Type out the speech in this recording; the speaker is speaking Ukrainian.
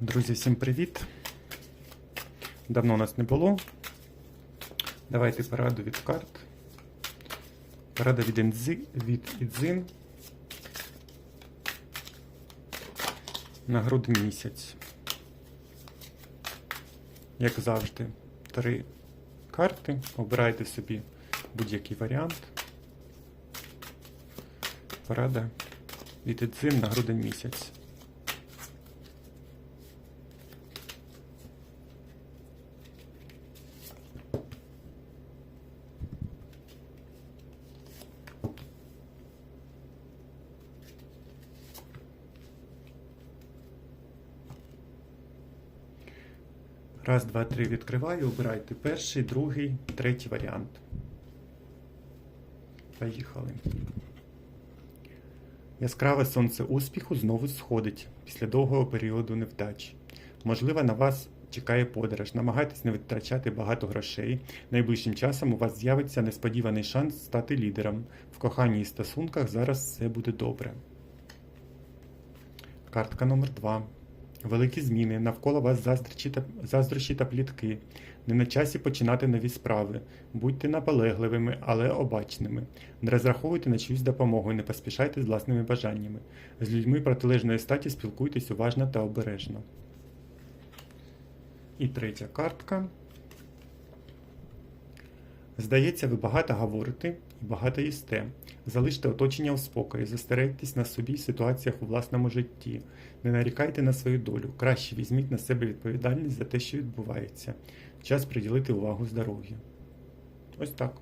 Друзі, всім привіт! Давно нас не було. Давайте пораду від карт. Порада від, Інзи, від Ідзин на грудень місяць. Як завжди, три карти. Обирайте собі будь-який варіант. Порада від Ідзин на грудень місяць. Раз, два, три відкриваю. Обирайте перший, другий, третій варіант. Поїхали. Яскраве сонце успіху знову сходить після довгого періоду невдач. Можливо, на вас чекає подорож. Намагайтесь не витрачати багато грошей. Найближчим часом у вас з'явиться несподіваний шанс стати лідером. В коханні і стосунках зараз все буде добре. Картка номер 2 Великі зміни. Навколо вас заздрічі заздрощі та плітки. Не на часі починати нові справи. Будьте наполегливими, але обачними. Не розраховуйте на чиюсь допомогу і не поспішайте з власними бажаннями. З людьми протилежної статі спілкуйтесь уважно та обережно. І третя картка. Здається, ви багато говорите і багато їсте. Залиште оточення у спокої, застерегтесь на собі в ситуаціях у власному житті. Не нарікайте на свою долю. Краще візьміть на себе відповідальність за те, що відбувається. Час приділити увагу здоров'ю. Ось так.